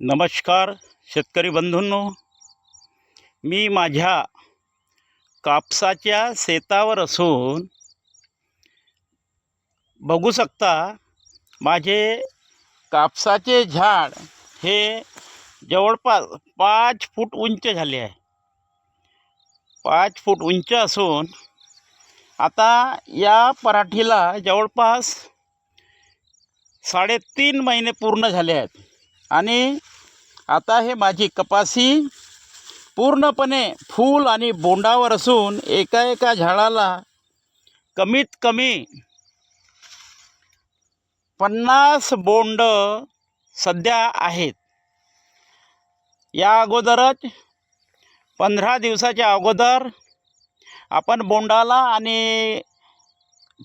नमस्कार शेतकरी बंधूंनो. मी माझ्या कापसाच्या शेतावर असून बघू शकता माझे कापसाचे झाड हे जवळपास पाच फूट उंच झाले आहे. पाच फूट उंच असून आता या पराठीला जवळपास साडेतीन महिने पूर्ण झाले आहेत. आणि आता हे माझी कपासी पूर्णपणे फूल आणि बोंडावर असून एका एका झाडाला कमीत कमी पन्नास बोंड सध्या आहेत. या अगोदरच पंधरा दिवसाच्या अगोदर आपण बोंडाला आणि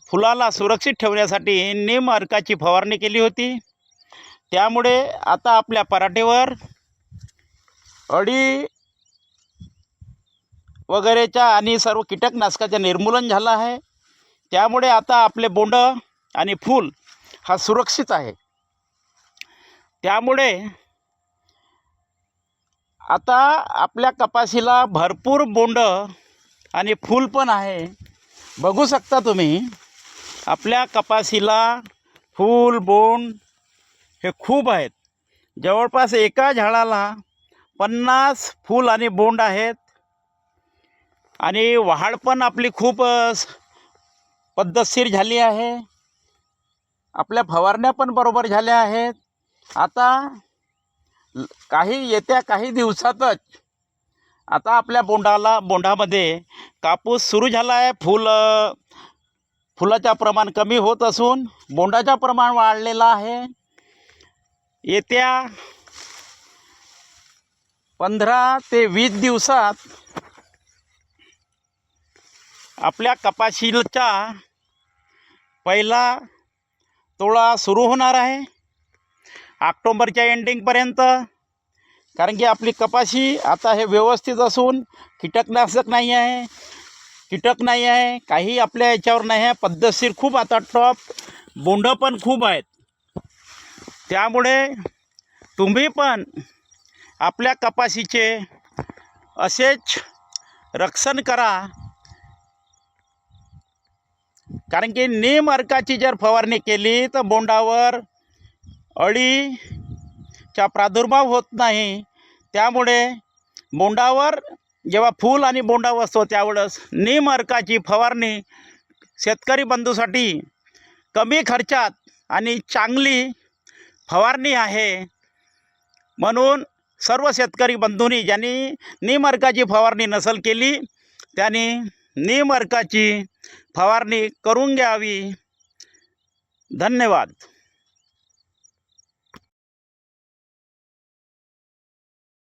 फुलाला सुरक्षित ठेवण्यासाठी निम अर्काची फवारणी केली होती. त्यामुळे आता आपल्या पराठेवर अळी वगैरेच्या आणि सर्व कीटकनाशकाचं निर्मूलन झालं आहे. त्यामुळे आता आपले बोंड आणि फूल हा सुरक्षित आहे. त्यामुळे आता आपल्या कपाशीला भरपूर बोंड आणि फूल पण आहे. बघू शकता तुम्ही आपल्या कपाशीला फूल बोंड हे खूप आहेत. जवळपास एका झाडाला पन्नास फूल आणि बोंड आहेत. आणि वाढ पण आपली खूप पद्धतशीर झाली आहे. आपल्या फवारण्या पण बरोबर झाल्या आहेत. आता काही येत्या काही दिवसातच आता आपल्या बोंडाला बोंडामध्ये कापूस सुरू झाला आहे फुल फुलाचा प्रमाण कमी होत असून बोंडाचं प्रमाण वाढलेलं आहे. येत्या पंधरा ते वीस दिवसात आपल्या कपाशीचा पहिला तोळा सुरू होणार आहे. ऑक्टोंबरच्या एंडिंगपर्यंत कारण की आपली कपाशी आता हे व्यवस्थित असून कीटकनाशक नाही आहे. कीटक नाही आहे. काही आपल्या याच्यावर नाही आहे. पद्धतशीर खूप आता टॉप बोंड पण खूप आहेत. त्यामुळे तुम्ही पण आपल्या कपाशीचे असेच रक्षण करा. कारण की नीम अर्काची जर फवारणी केली तर बोंडावर अळीचा प्रादुर्भाव होत नाही. त्यामुळे बोंडावर जेव्हा फूल आणि बोंडा असतो त्यावेळेस नीम अर्काची फवारणी शेतकरी बंधूसाठी कमी खर्चात आणि चांगली फवारणी आहे. म्हणून सर्व शेतकरी बंधूंनी ज्यांनी निमर्काची फवारणी नसल केली त्यांनी निमर्काची फवारणी करून घ्यावी. धन्यवाद.